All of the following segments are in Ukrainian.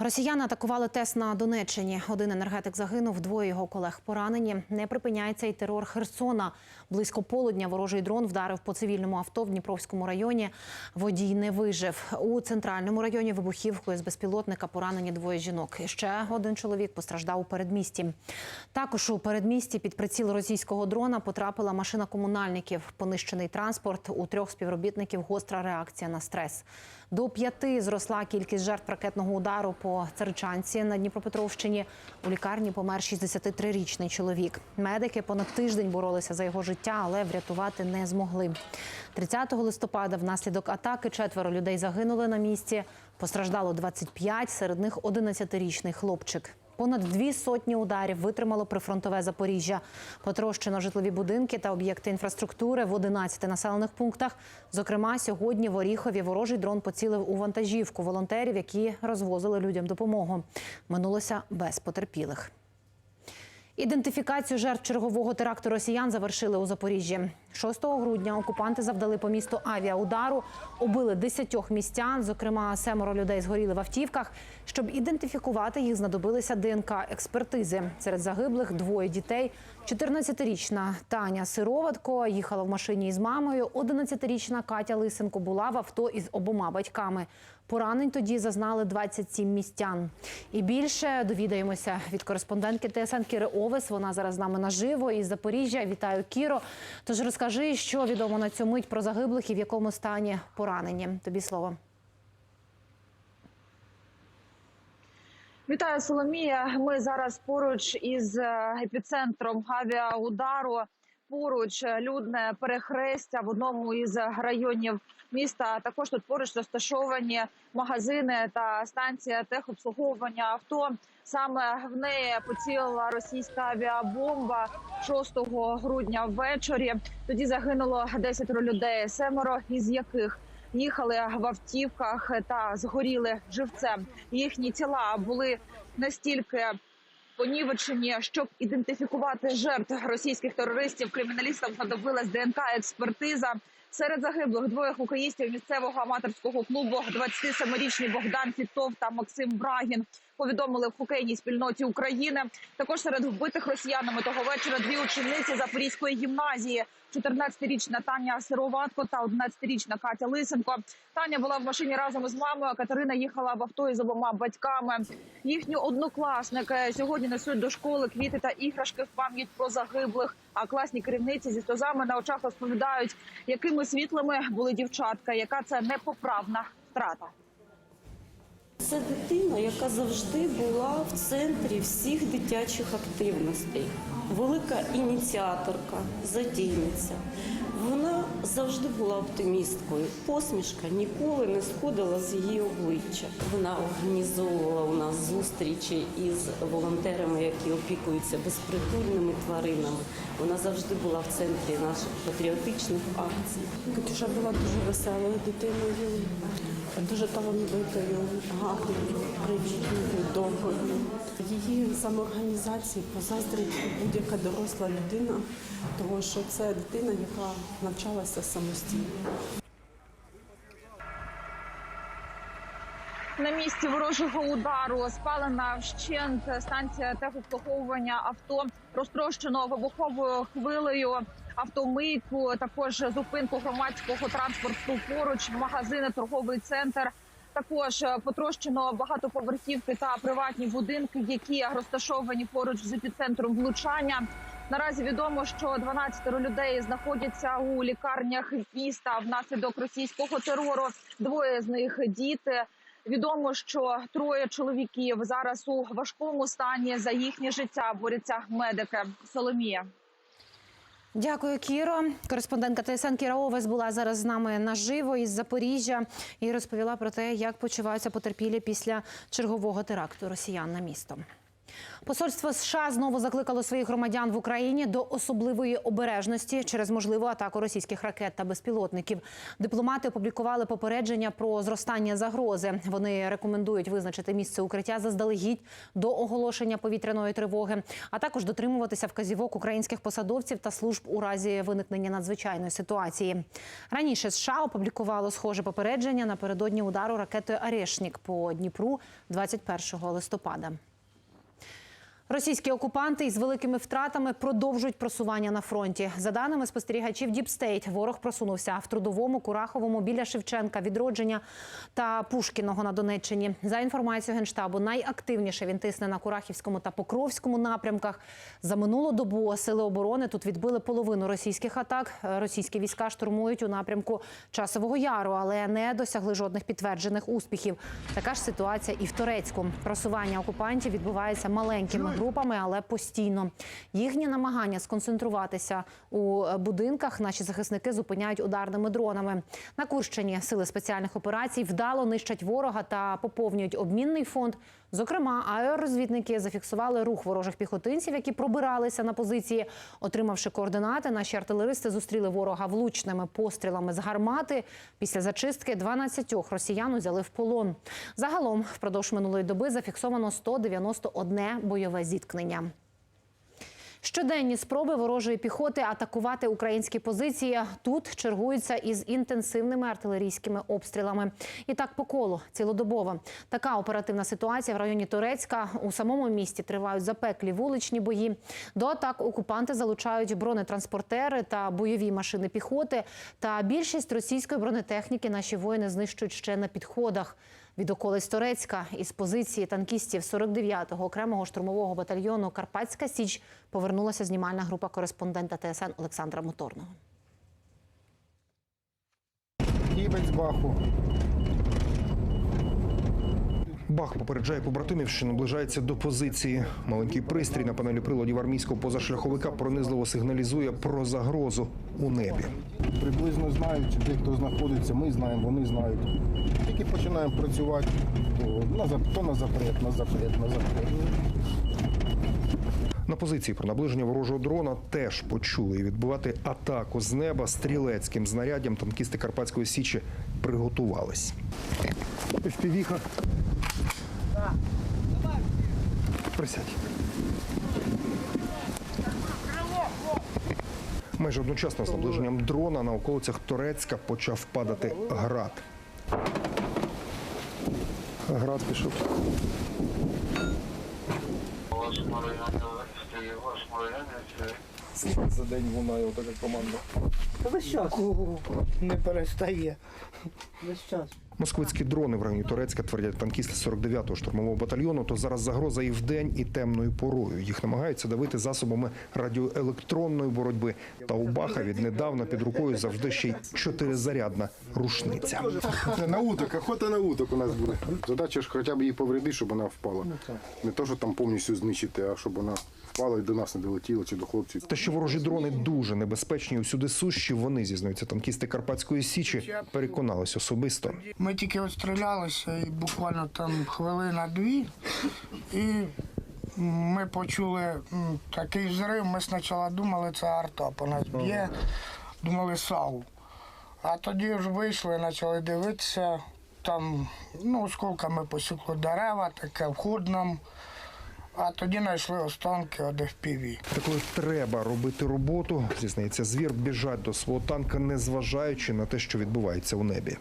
Росіяни атакували ТЕС на Донеччині. Один енергетик загинув, двоє його колег поранені. Не припиняється й терор Херсона. Близько полудня ворожий дрон вдарив по цивільному авто в Дніпровському районі. Водій не вижив. У центральному районі вибухівкою з безпілотника поранені двоє жінок. І ще один чоловік постраждав у передмісті. Також у передмісті під приціл російського дрона потрапила машина комунальників. Понищений транспорт у трьох співробітників. Гостра реакція на стрес. До п'яти зросла кількість жертв ракетного удару по Церчанці на Дніпропетровщині. У лікарні помер 63-річний чоловік. Медики понад тиждень боролися за його життя, але врятувати не змогли. 30 листопада внаслідок атаки четверо людей загинули на місці. Постраждало 25, серед них 11-річний хлопчик. Понад дві сотні ударів витримало прифронтове Запоріжжя. Потрощено житлові будинки та об'єкти інфраструктури в 11 населених пунктах. Зокрема, сьогодні в Оріхові ворожий дрон поцілив у вантажівку волонтерів, які розвозили людям допомогу. Минулося без потерпілих. Ідентифікацію жертв чергового теракту росіян завершили у Запоріжжі. 6 грудня окупанти завдали по місту авіаудару, убили 10 містян. Зокрема, семеро людей згоріли в автівках. Щоб ідентифікувати їх, знадобилися ДНК експертизи. Серед загиблих двоє дітей. 14-річна Таня Сироватко їхала в машині із мамою. 11-річна Катя Лисенко була в авто із обома батьками. Поранень тоді зазнали 27 містян. І більше довідаємося від кореспондентки ТСН Кіри Овес. Вона зараз з нами наживо із Запоріжжя. Вітаю, Кіро. Тож розкажи, що відомо на цю мить про загиблих і в якому стані поранені. Тобі слово. Вітаю, Соломія. Ми зараз поруч із е, епіцентром авіаудару. Поруч е, людне перехрестя в одному із районів міста. Також тут поруч розташовані магазини та станція техобслуговування авто. Саме в неї поцілила російська авіабомба 6 грудня ввечері. Тоді загинуло 10 людей, семеро із яких їхали в автівках та згоріли живцем. Їхні тіла були настільки понівечені, щоб ідентифікувати жертв російських терористів. Криміналістам знадобилась ДНК експертиза. Серед загиблих двоє хокеїстів місцевого аматорського клубу 27-річний Богдан Фітов та Максим Брагін повідомили в хокейній спільноті України. Також серед вбитих росіянами того вечора дві учениці Запорізької гімназії. 14-річна Таня Сироватко та 11-річна Катя Лисенко. Таня була в машині разом із мамою. а Катерина їхала в авто із обома батьками. Їхні однокласники сьогодні несуть до школи квіти та іграшки в пам'ять про загиблих. А класні керівниці зі сльозами на очах розповідають, якими світлими були дівчатка, яка це непоправна втрата. Це дитина, яка завжди була в центрі всіх дитячих активностей. Велика ініціаторка, задійниця. Вона завжди була оптимісткою. Посмішка ніколи не сходила з її обличчя. Вона організовувала у нас зустрічі із волонтерами, які опікуються безпритульними тваринами. Вона завжди була в центрі наших патріотичних акцій. Катюша була дуже веселою дитиною, дуже талановитою, гарною, привітною, доброю. Її самоорганізації позаздрить будь-яка доросла людина, тому що це дитина, яка навчалася самостійно. На місці ворожого удару спалена вщент станція техобслуговування авто, розтрощено вибуховою хвилею автомийку, також зупинку громадського транспорту поруч, магазини, торговий центр. Також потрощено багатоповерхівки та приватні будинки, які розташовані поруч з епіцентром влучання. Наразі відомо, що 12 людей знаходяться у лікарнях міста внаслідок російського терору. Двоє з них діти. Відомо, що троє чоловіків зараз у важкому стані за їхнє життя борються медики. Соломія. Дякую, Кіро. Кореспондентка ТСН Кіра Овес була зараз з нами наживо із Запоріжжя і розповіла про те, як почуваються потерпілі після чергового теракту росіян на місто. Посольство США знову закликало своїх громадян в Україні до особливої обережності через можливу атаку російських ракет та безпілотників. Дипломати опублікували попередження про зростання загрози. Вони рекомендують визначити місце укриття заздалегідь до оголошення повітряної тривоги, а також дотримуватися вказівок українських посадовців та служб у разі виникнення надзвичайної ситуації. Раніше США опублікувало схоже попередження напередодні удару ракетою Арешнік по Дніпру 21 листопада. Російські окупанти із великими втратами продовжують просування на фронті. За даними спостерігачів Діпстейт, ворог просунувся в трудовому, Кураховому, біля Шевченка, відродження та Пушкіного на Донеччині. За інформацією генштабу, найактивніше він тисне на Курахівському та Покровському напрямках. За минулу добу сили оборони тут відбили половину російських атак. Російські війська штурмують у напрямку Часового Яру, але не досягли жодних підтверджених успіхів. Така ж ситуація і в Торецьку. Просування окупантів відбувається маленькими групами, але постійно. Їхні намагання сконцентруватися у е, будинках наші захисники зупиняють ударними дронами. На Курщині сили спеціальних операцій вдало нищать ворога та поповнюють обмінний фонд. Зокрема, аеророзвідники зафіксували рух ворожих піхотинців, які пробиралися на позиції. Отримавши координати, наші артилеристи зустріли ворога влучними пострілами з гармати. Після зачистки 12 росіян узяли в полон. Загалом впродовж минулої доби зафіксовано 191 бойове зіткнення. Щоденні спроби ворожої піхоти атакувати українські позиції тут чергуються із інтенсивними артилерійськими обстрілами. І так по колу цілодобово. Така оперативна ситуація в районі Турецька. У самому місті тривають запеклі вуличні бої. До атак окупанти залучають бронетранспортери та бойові машини піхоти. Та більшість російської бронетехніки наші воїни знищують ще на підходах. Від околиць Торецька із позиції танкістів 49-го окремого штурмового батальйону Карпатська Січ повернулася знімальна група кореспондента ТСН Олександра Моторного. Кібець баху. Бах попереджає побратимів, що наближається до позиції. Маленький пристрій на панелі приладів армійського позашляховика пронизливо сигналізує про загрозу у небі. Приблизно знають, де хто знаходиться, ми знаємо, вони знають. Тільки починаємо працювати, то на, запрет, на запрет, на запрет. На позиції про наближення ворожого дрона теж почули і відбувати атаку з неба стрілецьким знаряддям. Танкісти Карпатської січі приготувались. Впівіха. Присядь. Майже одночасно з наближенням дрона на околицях Торецька почав падати град. Град пішов. За день лунає отака команда. Весь час. Не перестає. Весь час. Москвицькі дрони в районі Турецька твердять танкісти 49-го штурмового батальйону. То зараз загроза і вдень, і темною порою. Їх намагаються давити засобами радіоелектронної боротьби. Та у Баха віднедавна під рукою завжди ще й чотиризарядна рушниця. На уток, охота на уток у нас буде. Задача ж хоча б її повредити, щоб вона впала. Не то, що там повністю знищити, а щоб вона впала і до нас не долетіла, чи до хлопців. Те, що ворожі дрони дуже небезпечні усюди сущі, вони зізнаються танкісти Карпатської січі, переконались особисто. Ми тільки відстрілялися і буквально там хвилина дві. І ми почули такий взрив. Ми спочатку думали, це арта по нас б'є, думали САУ. А тоді ж вийшли, почали дивитися. Там ну, осколками посікло дерева, таке вход нам. А тоді знайшли останки від FPV. Та коли треба робити роботу, зізнається звір, біжать до свого танка, не зважаючи на те, що відбувається у небі.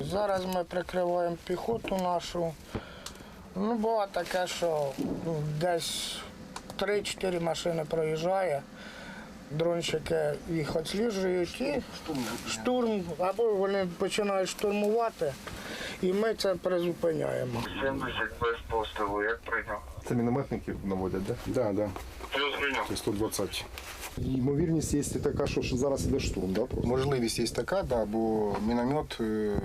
Зараз ми прикриваємо піхоту нашу. Ну, було таке, що десь 3-4 машини проїжджає, дронщики їх відсліджують і штурм, або вони починають штурмувати, і ми це призупиняємо. 70 без пострілу, як прийняв. Це мінометники наводять, так? Да? Так, так. Плюс прийняв. Це 120. Ймовірність є така, що зараз іде штурм, да? Можливість є така, да, бо міномет е,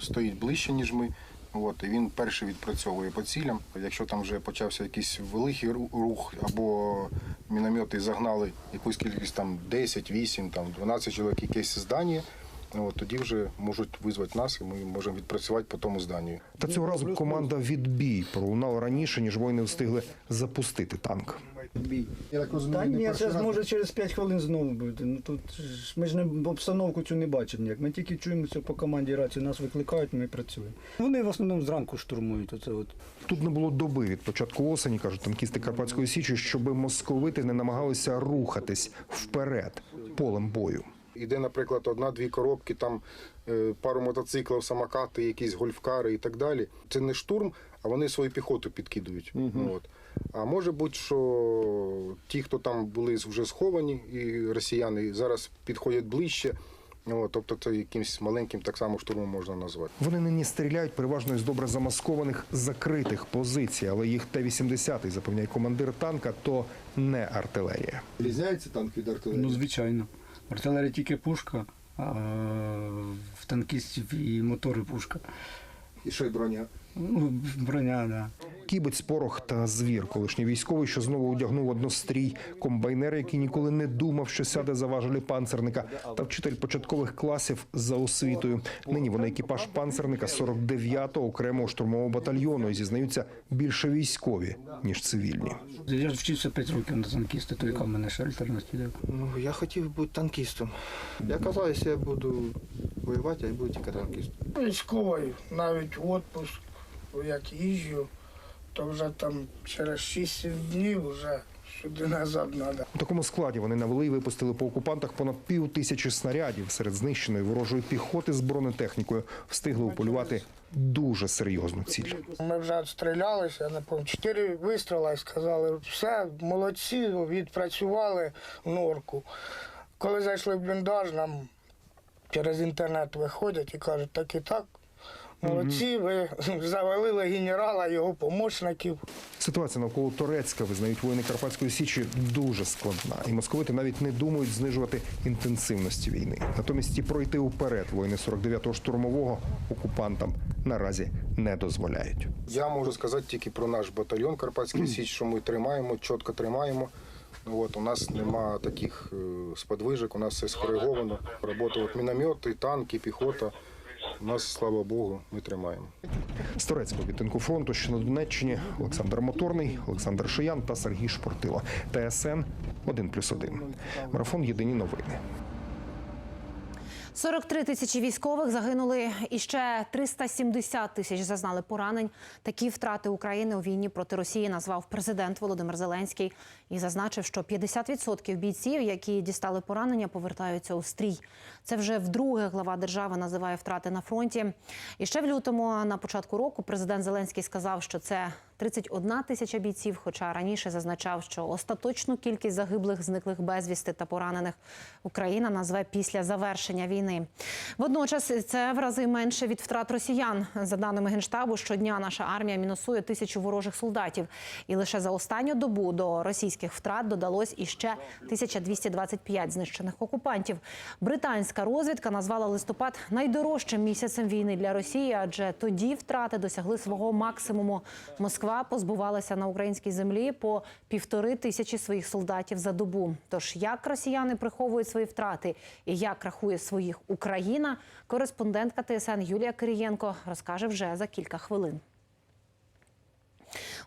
стоїть ближче, ніж ми, От, і він перший відпрацьовує по цілям. Якщо там вже почався якийсь великий рух, або міномети загнали якусь кількість там 10, 8, там 12 чоловік якесь здання, от, тоді вже можуть визвати нас, і ми можемо відпрацювати по тому зданню. Та цього разу команда відбій пролунала раніше, ніж воїни встигли запустити танк. Та ні, це зможе через 5 хвилин знову бути. Ну тут ж ми ж не обстановку цю не бачимо ніяк. Ми тільки чуємося по команді рації, нас викликають, ми працюємо. Вони в основному зранку штурмують. Оце от. Тут не було доби від початку осені, кажуть танкісти Карпатської Січі, щоби московити не намагалися рухатись вперед полем бою. Іде, наприклад, одна-дві коробки, там е, пару мотоциклів, самокати, якісь гольфкари і так далі. Це не штурм, а вони свою піхоту підкидують. От. А може бути, що ті, хто там були вже сховані, і росіяни зараз підходять ближче. От, тобто це якимось маленьким так само штурмом можна назвати. Вони нині стріляють переважно із добре замаскованих закритих позицій, але їх Т-80, запевняє командир танка, то не артилерія. Різняється танк від артилерії? Ну, звичайно. Артилерія тільки пушка, а в танкістів і мотори пушка. І що й броня. Ну, броня, да. Кібець, порох та звір, колишній військовий, що знову одягнув однострій, комбайнер, який ніколи не думав, що сяде за важелі панцерника, та вчитель початкових класів за освітою. Нині вони екіпаж панцерника 49-го окремого штурмового батальйону і зізнаються більше військові ніж цивільні. Я ж вчився 5 років на танкіста, то яка в мене ще альтернатива. Ну, я хотів бути танкістом. Я казав, якщо я буду воювати, я буду тільки танкістом. Військовий, навіть відпуск, як їжджу, то вже там через 6 днів вже сюди назад треба. У такому складі вони навели і випустили по окупантах понад пів тисячі снарядів. Серед знищеної ворожої піхоти з бронетехнікою встигли уполювати дуже серйозну ціль. Ми вже відстрілялися, я не пам'ятаю, чотири вистріла і сказали, все, молодці, відпрацювали норку. Коли зайшли в бліндаж, нам через інтернет виходять і кажуть, так і так. Молодці, ви завалили генерала, його помічників. Ситуація навколо Торецька, визнають воїни Карпатської Січі, дуже складна. І московити навіть не думають знижувати інтенсивності війни. Натомість і пройти уперед воїни 49-го штурмового окупантам наразі не дозволяють. Я можу сказати тільки про наш батальйон Карпатський Січ, що ми тримаємо, чітко тримаємо. Ну, От, у нас нема таких е, сподвижок, у нас все скориговано. Роботають міномети, танки, піхота. Нас, слава Богу, ми тримаємо. З турецького відтинку фронту, що на Донеччині, Олександр Моторний, Олександр Шиян та Сергій Шпортило. ТСН 1+,1. Марафон Єдині новини. 43 тисячі військових загинули і ще 370 тисяч зазнали поранень. Такі втрати України у війні проти Росії назвав президент Володимир Зеленський і зазначив, що 50% бійців, які дістали поранення, повертаються у стрій. Це вже вдруге глава держави називає втрати на фронті. І ще в лютому, на початку року, президент Зеленський сказав, що це 31 тисяча бійців, хоча раніше зазначав, що остаточну кількість загиблих, зниклих безвісти та поранених Україна назве після завершення війни. Водночас це в рази менше від втрат росіян. За даними генштабу, щодня наша армія мінусує тисячу ворожих солдатів, і лише за останню добу до російських втрат додалось іще 1225 знищених окупантів. Британська розвідка назвала листопад найдорожчим місяцем війни для Росії, адже тоді втрати досягли свого максимуму. Москва позбувалася на українській землі по півтори тисячі своїх солдатів за добу. Тож як росіяни приховують свої втрати і як рахує своїх Україна, кореспондентка ТСН Юлія Кирієнко розкаже вже за кілька хвилин.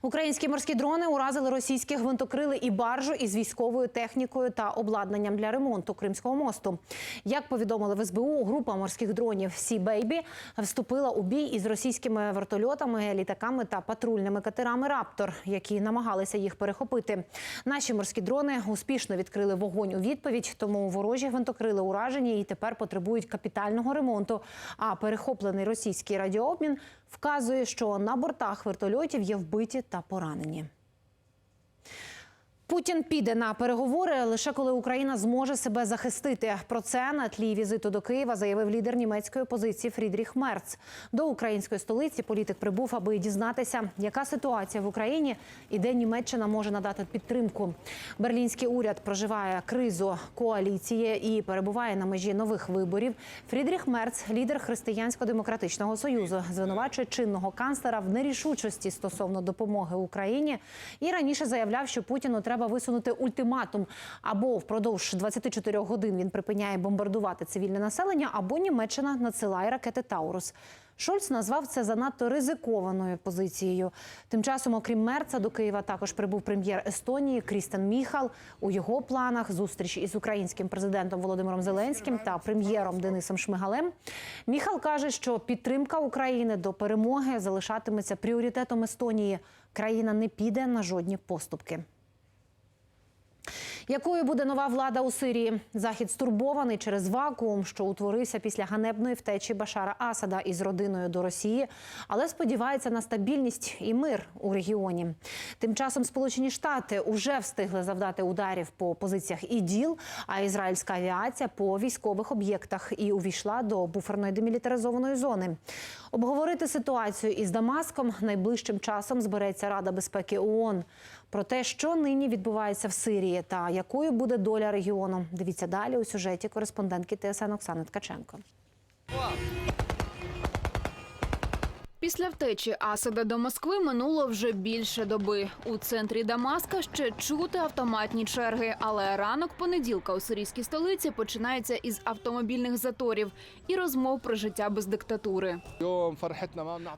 Українські морські дрони уразили російські гвинтокрили і баржу із військовою технікою та обладнанням для ремонту Кримського мосту. Як повідомили в СБУ, група морських дронів Сі Бейбі вступила у бій із російськими вертольотами, літаками та патрульними катерами Раптор, які намагалися їх перехопити. Наші морські дрони успішно відкрили вогонь у відповідь, тому ворожі гвинтокрили уражені і тепер потребують капітального ремонту. А перехоплений російський радіообмін вказує, що на бортах вертольотів є вбиті та поранені. Путін піде на переговори лише коли Україна зможе себе захистити. Про це на тлі візиту до Києва заявив лідер німецької опозиції Фрідріх Мерц. До української столиці політик прибув, аби дізнатися, яка ситуація в Україні і де Німеччина може надати підтримку. Берлінський уряд проживає кризу коаліції і перебуває на межі нових виборів. Фрідріх Мерц, лідер Християнсько-демократичного союзу, звинувачує чинного канцлера в нерішучості стосовно допомоги Україні і раніше заявляв, що Путіну треба висунути ультиматум або впродовж 24 годин він припиняє бомбардувати цивільне населення, або Німеччина надсилає ракети Таурус. Шольц назвав це занадто ризикованою позицією. Тим часом, окрім Мерца, до Києва також прибув прем'єр Естонії Крістен Міхал. У його планах зустріч із українським президентом Володимиром Зеленським та прем'єром Денисом Шмигалем. Міхал каже, що підтримка України до перемоги залишатиметься пріоритетом Естонії. Країна не піде на жодні поступки. Якою буде нова влада у Сирії? Захід стурбований через вакуум, що утворився після ганебної втечі Башара Асада із родиною до Росії, але сподівається на стабільність і мир у регіоні. Тим часом Сполучені Штати уже встигли завдати ударів по позиціях іділ, а ізраїльська авіація по військових об'єктах і увійшла до буферної демілітаризованої зони. Обговорити ситуацію із Дамаском найближчим часом збереться Рада безпеки ООН. Про те, що нині відбувається в Сирії та якою буде доля регіону, дивіться далі у сюжеті кореспондентки ТСН Оксани Ткаченко. Після втечі Асада до Москви минуло вже більше доби. У центрі Дамаска ще чути автоматні черги, але ранок понеділка у сирійській столиці починається із автомобільних заторів і розмов про життя без диктатури.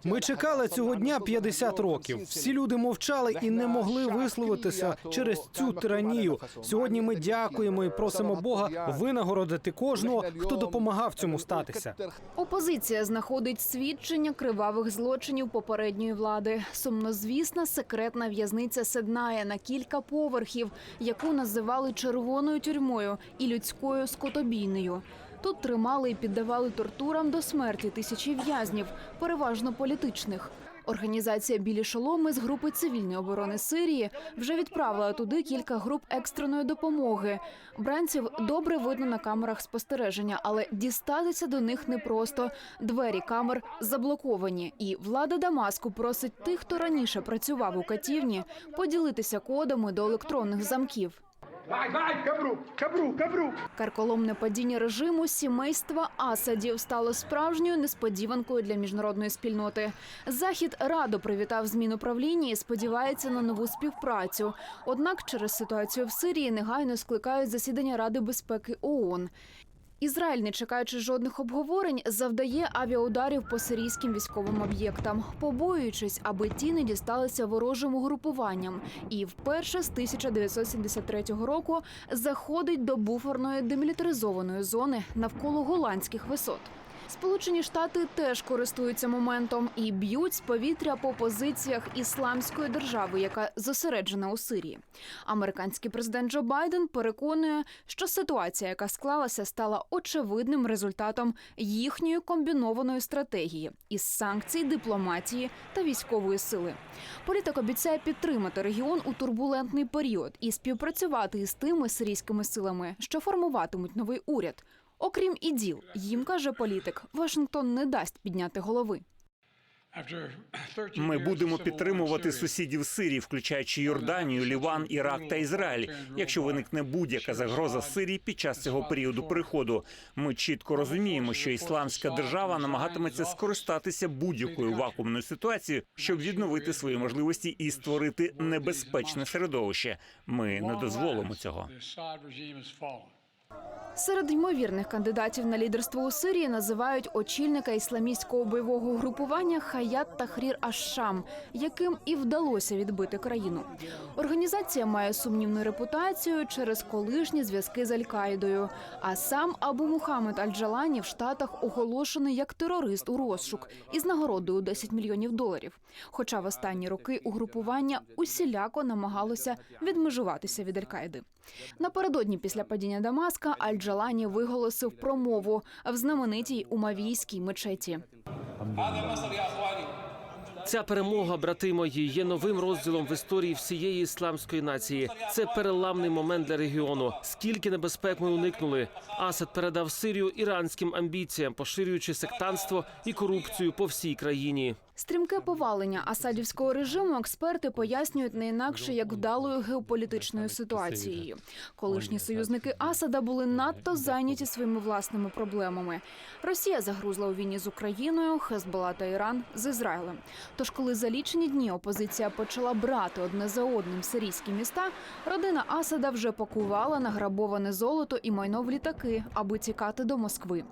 Ми чекали цього дня 50 років. Всі люди мовчали і не могли висловитися через цю тиранію. Сьогодні ми дякуємо і просимо Бога винагородити кожного, хто допомагав цьому статися. Опозиція знаходить свідчення кривавих злочинів попередньої влади. Сумнозвісна секретна в'язниця Седная на кілька поверхів, яку називали червоною тюрмою і людською скотобійною. Тут тримали і піддавали тортурам до смерті тисячі в'язнів, переважно політичних. Організація Білі шоломи з групи цивільної оборони Сирії вже відправила туди кілька груп екстреної допомоги. Бранців добре видно на камерах спостереження, але дістатися до них непросто. Двері камер заблоковані, і влада Дамаску просить тих, хто раніше працював у катівні, поділитися кодами до електронних замків. Карколомне падіння режиму сімейства Асадів стало справжньою несподіванкою для міжнародної спільноти. Захід радо привітав зміну правління і сподівається на нову співпрацю. Однак через ситуацію в Сирії негайно скликають засідання Ради безпеки ООН. Ізраїль, не чекаючи жодних обговорень, завдає авіаударів по сирійським військовим об'єктам, побоюючись, аби ті не дісталися ворожим угрупуванням. І вперше з 1973 року заходить до буферної демілітаризованої зони навколо голландських висот. Сполучені Штати теж користуються моментом і б'ють з повітря по позиціях ісламської держави, яка зосереджена у Сирії. Американський президент Джо Байден переконує, що ситуація, яка склалася, стала очевидним результатом їхньої комбінованої стратегії із санкцій, дипломатії та військової сили. Політик обіцяє підтримати регіон у турбулентний період і співпрацювати із тими сирійськими силами, що формуватимуть новий уряд. Окрім іділ, їм каже політик, Вашингтон не дасть підняти голови. Ми будемо підтримувати сусідів Сирії, включаючи Йорданію, Ліван, Ірак та Ізраїль. Якщо виникне будь-яка загроза Сирії під час цього періоду переходу, ми чітко розуміємо, що ісламська держава намагатиметься скористатися будь-якою вакуумною ситуацією, щоб відновити свої можливості і створити небезпечне середовище. Ми не дозволимо цього. Серед ймовірних кандидатів на лідерство у Сирії називають очільника ісламістського бойового групування Хаят Тахрір Аш-Шам, яким і вдалося відбити країну. Організація має сумнівну репутацію через колишні зв'язки з Аль-Каїдою. А сам Абу Мухаммед Аль-Джалані в Штатах оголошений як терорист у розшук із нагородою 10 мільйонів доларів. Хоча в останні роки угрупування усіляко намагалося відмежуватися від Аль-Каїди. Напередодні після падіння Дамаска Аль-Джалані виголосив промову в знаменитій умавійській мечеті. Ця перемога, брати мої, є новим розділом в історії всієї ісламської нації. Це переламний момент для регіону. Скільки небезпек ми уникнули. Асад передав Сирію іранським амбіціям, поширюючи сектанство і корупцію по всій країні. Стрімке повалення асадівського режиму експерти пояснюють не інакше як вдалою геополітичною ситуацією. Колишні союзники Асада були надто зайняті своїми власними проблемами. Росія загрузла у війні з Україною, Хезбола та Іран з Ізраїлем. Тож, коли за лічені дні опозиція почала брати одне за одним сирійські міста, родина Асада вже пакувала награбоване золото і майно в літаки, аби тікати до Москви.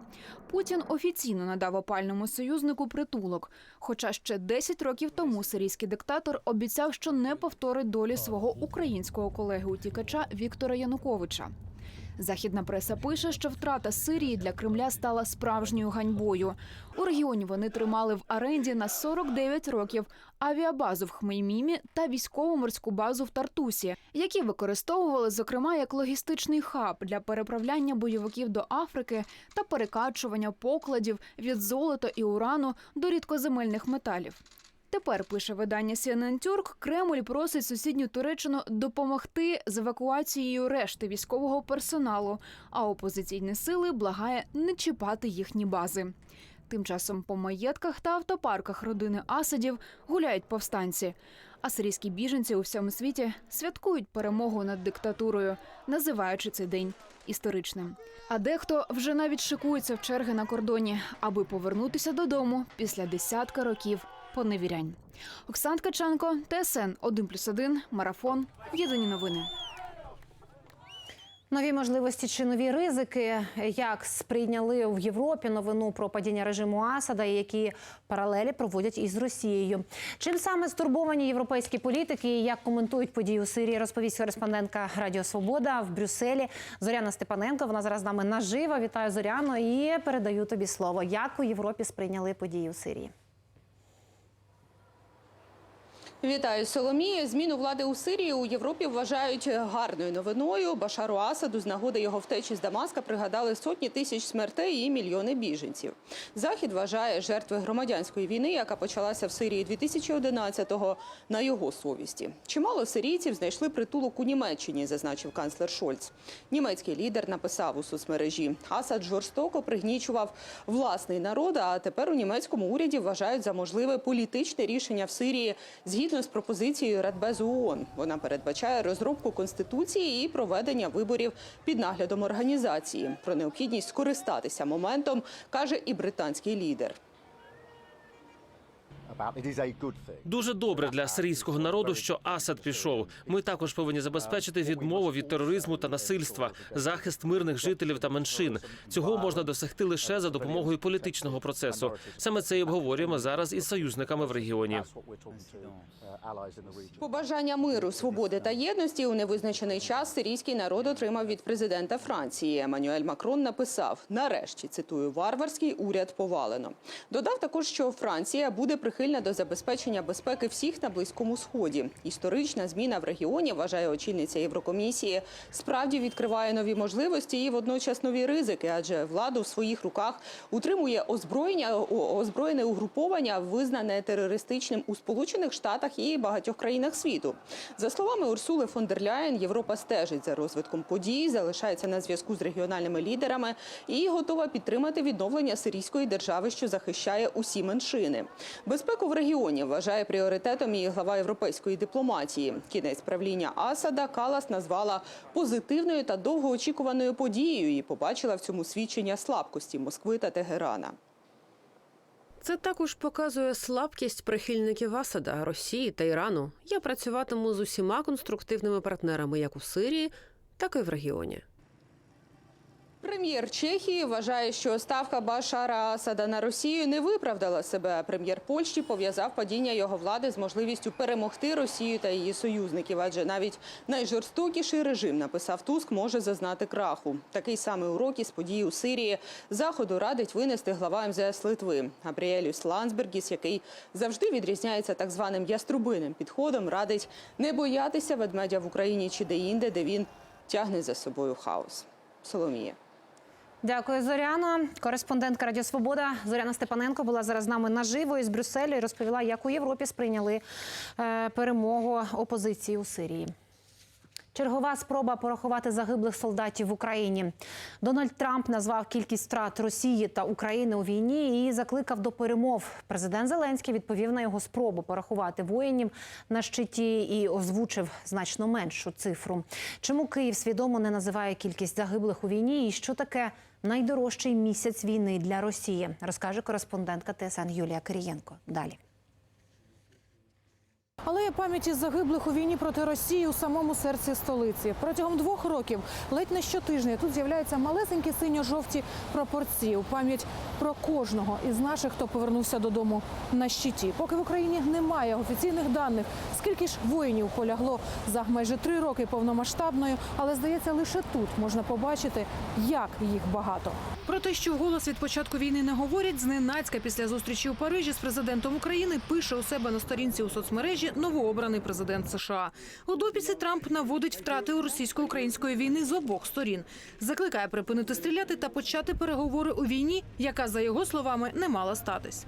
Путін офіційно надав опальному союзнику притулок. Хоча ще 10 років тому сирійський диктатор обіцяв, що не повторить долі свого українського колеги-утікача Віктора Януковича. Західна преса пише, що втрата Сирії для Кремля стала справжньою ганьбою. У регіоні вони тримали в оренді на 49 років авіабазу в Хмеймімі та військово-морську базу в Тартусі, які використовували зокрема як логістичний хаб для переправляння бойовиків до Африки та перекачування покладів від золота і урану до рідкоземельних металів. Тепер пише видання CNN Turk, Кремль просить сусідню Туреччину допомогти з евакуацією решти військового персоналу, а опозиційні сили благає не чіпати їхні бази. Тим часом по маєтках та автопарках родини Асадів гуляють повстанці. А сирійські біженці у всьому світі святкують перемогу над диктатурою, називаючи цей день історичним. А дехто вже навіть шикується в черги на кордоні, аби повернутися додому після десятка років поневірянь. Оксан Ткаченко, ТСН 1+,1, Марафон. Єдині новини. Нові можливості чи нові ризики, як сприйняли в Європі новину про падіння режиму Асада, і які паралелі проводять із Росією. Чим саме стурбовані європейські політики, і як коментують події у Сирії, розповість кореспондентка Радіо Свобода в Брюсселі Зоряна Степаненко. Вона зараз з нами наживо. Вітаю Зоряно і передаю тобі слово. Як у Європі сприйняли події у Сирії? Вітаю Соломію. Зміну влади у Сирії у Європі вважають гарною новиною. Башару Асаду з нагоди його втечі з Дамаска пригадали сотні тисяч смертей і мільйони біженців. Захід вважає жертви громадянської війни, яка почалася в Сирії 2011-го, на його совісті. Чимало сирійців знайшли притулок у Німеччині, зазначив канцлер Шольц. Німецький лідер написав у соцмережі: Асад жорстоко пригнічував власний народ. А тепер у німецькому уряді вважають за можливе політичне рішення в Сирії згідно з пропозицією Радбезу ООН. Вона передбачає розробку конституції і проведення виборів під наглядом організації. Про необхідність скористатися моментом каже і британський лідер. Дуже добре для сирійського народу, що Асад пішов. Ми також повинні забезпечити відмову від тероризму та насильства, захист мирних жителів та меншин. Цього можна досягти лише за допомогою політичного процесу. Саме це і обговорюємо зараз із союзниками в регіоні. Побажання миру, свободи та єдності у невизначений час сирійський народ отримав від президента Франції. Еммануель Макрон написав: нарешті цитую варварський уряд повалено. Додав також, що Франція буде прихильна до забезпечення безпеки всіх на близькому сході. Історична зміна в регіоні вважає очільниця Єврокомісії. Справді відкриває нові можливості і водночас нові ризики, адже владу в своїх руках утримує озброєння озброєне угруповання, визнане терористичним у Сполучених Штатах і багатьох країнах світу. За словами Урсули фон дер Ляєн, Європа стежить за розвитком подій, залишається на зв'язку з регіональними лідерами і готова підтримати відновлення сирійської держави, що захищає усі меншини. Безпеку в регіоні вважає пріоритетом і глава європейської дипломатії. Кінець правління Асада Калас назвала позитивною та довгоочікуваною подією і побачила в цьому свідчення слабкості Москви та Тегерана. Це також показує слабкість прихильників Асада, Росії та Ірану. Я працюватиму з усіма конструктивними партнерами, як у Сирії, так і в регіоні. Прем'єр Чехії вважає, що ставка Башара Асада на Росію не виправдала себе. Прем'єр Польщі пов'язав падіння його влади з можливістю перемогти Росію та її союзників. Адже навіть найжорстокіший режим, написав Туск, може зазнати краху. Такий самий урок із події у Сирії заходу радить винести глава МЗС Литви Габріелюс Лансбергіс, який завжди відрізняється так званим яструбиним підходом. Радить не боятися ведмедя в Україні чи де-інде, де він тягне за собою хаос. Соломія. Дякую, Зоряна. Кореспондентка Радіо Свобода Зоряна Степаненко була зараз з нами наживо із Брюсселя і розповіла, як у Європі сприйняли е, перемогу опозиції у Сирії. Чергова спроба порахувати загиблих солдатів в Україні. Дональд Трамп назвав кількість втрат Росії та України у війні і закликав до перемов. Президент Зеленський відповів на його спробу порахувати воїнів на щиті і озвучив значно меншу цифру. Чому Київ свідомо не називає кількість загиблих у війні і що таке найдорожчий місяць війни для Росії? Розкаже кореспондентка ТСН Юлія Кирієнко. Далі. Алея пам'яті загиблих у війні проти Росії у самому серці столиці. Протягом двох років, ледь не щотижня, тут з'являються малесенькі синьо-жовті прапорці у пам'ять про кожного із наших, хто повернувся додому на щиті. Поки в Україні немає офіційних даних, скільки ж воїнів полягло за майже три роки повномасштабної, але здається, лише тут можна побачити, як їх багато. Про те, що вголос від початку війни не говорять, зненацька після зустрічі у Парижі з президентом України пише у себе на сторінці у соцмережі новообраний президент США. У дописі Трамп наводить втрати у російсько-української війни з обох сторін, закликає припинити стріляти та почати переговори у війні, яка за його словами не мала статись.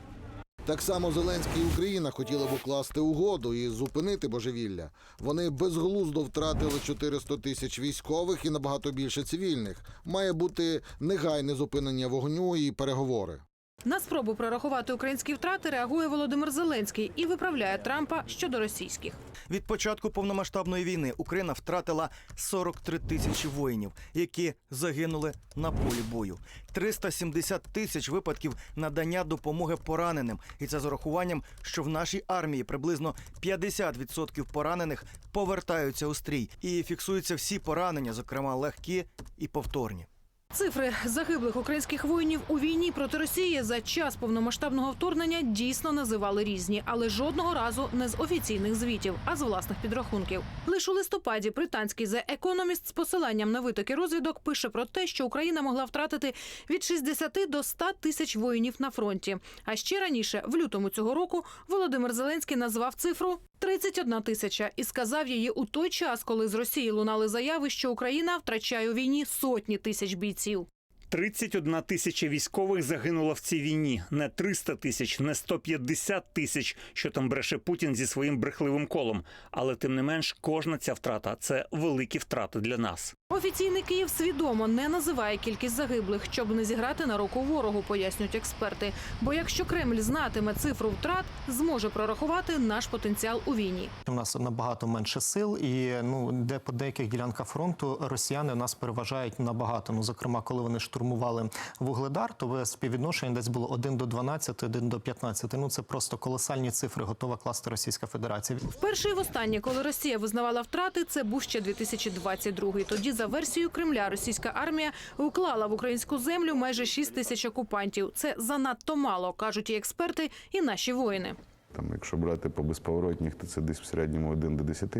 Так само Зеленський і Україна хотіли б укласти угоду і зупинити божевілля. Вони безглуздо втратили 400 тисяч військових і набагато більше цивільних. Має бути негайне зупинення вогню і переговори. На спробу прорахувати українські втрати реагує Володимир Зеленський і виправляє Трампа щодо російських. Від початку повномасштабної війни Україна втратила 43 тисячі воїнів, які загинули на полі бою. 370 тисяч випадків надання допомоги пораненим, і це з урахуванням, що в нашій армії приблизно 50% поранених повертаються у стрій, і фіксуються всі поранення, зокрема легкі і повторні. Цифри загиблих українських воїнів у війні проти Росії за час повномасштабного вторгнення дійсно називали різні, але жодного разу не з офіційних звітів, а з власних підрахунків. Лише у листопаді британський The Economist з посиланням на витоки розвідок пише про те, що Україна могла втратити від 60 до 100 тисяч воїнів на фронті. А ще раніше, в лютому цього року, Володимир Зеленський назвав цифру 31 тисяча і сказав її у той час, коли з Росії лунали заяви, що Україна втрачає у війні сотні тисяч бійців. 31 тисяча військових загинуло в цій війні. Не 300 тисяч, не 150 тисяч, що там бреше Путін зі своїм брехливим колом. Але тим не менш, кожна ця втрата це великі втрати для нас. Офіційний Київ свідомо не називає кількість загиблих, щоб не зіграти на руку ворогу, пояснюють експерти. Бо якщо Кремль знатиме цифру втрат, зможе прорахувати наш потенціал у війні. У нас набагато менше сил, і ну де по деяких ділянках фронту росіяни нас переважають набагато. Ну зокрема, коли вони штурмували вугледар, то співвідношення десь було 1 до 12, 1 до 15. Ну це просто колосальні цифри, готова класти Російська Федерація. Вперше і востаннє, коли Росія визнавала втрати, це був ще 2022. Тоді, за версією Кремля, російська армія уклала в українську землю майже 6 тисяч окупантів. Це занадто мало, кажуть і експерти, і наші воїни. Там, якщо брати по безповоротніх, то це десь в середньому 1 до 10.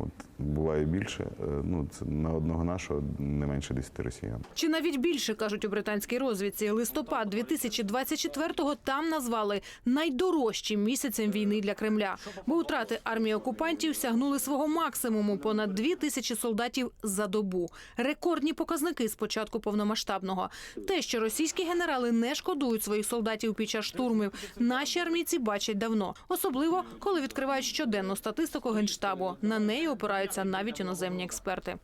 От, буває більше. Е, Ну, це на одного нашого не менше 10 росіян. Чи навіть більше кажуть у британській розвідці. Листопад 2024-го там назвали найдорожчим місяцем війни для Кремля, бо втрати армії окупантів сягнули свого максимуму понад дві тисячі солдатів за добу. Рекордні показники з початку повномасштабного. Те, що російські генерали не шкодують своїх солдатів під час штурмів, наші армійці бачать давно, особливо коли відкривають щоденну статистику генштабу. На неї опираються навіть іноземні експерти.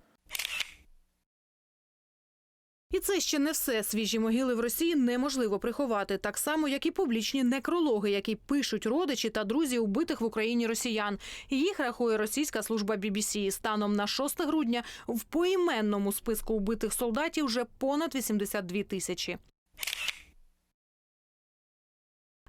І це ще не все. Свіжі могили в Росії неможливо приховати, так само як і публічні некрологи, які пишуть родичі та друзі убитих в Україні росіян. Їх рахує російська служба BBC. Станом на 6 грудня в поіменному списку убитих солдатів вже понад 82 тисячі.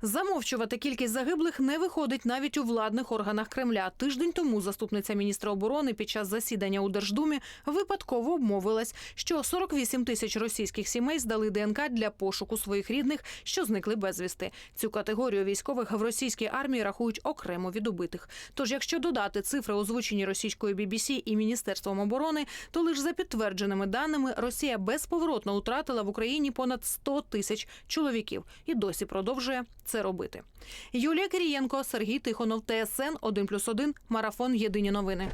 Замовчувати кількість загиблих не виходить навіть у владних органах Кремля. Тиждень тому заступниця міністра оборони під час засідання у Держдумі випадково обмовилась, що 48 тисяч російських сімей здали ДНК для пошуку своїх рідних, що зникли безвісти. Цю категорію військових в російській армії рахують окремо від убитих. Тож, якщо додати цифри, озвучені російською BBC і міністерством оборони, то лише за підтвердженими даними Росія безповоротно втратила в Україні понад 100 тисяч чоловіків і досі продовжує це робити. Юлія Кирієнко, Сергій Тихонов, ТСН 1+,1, Марафон. Єдині новини.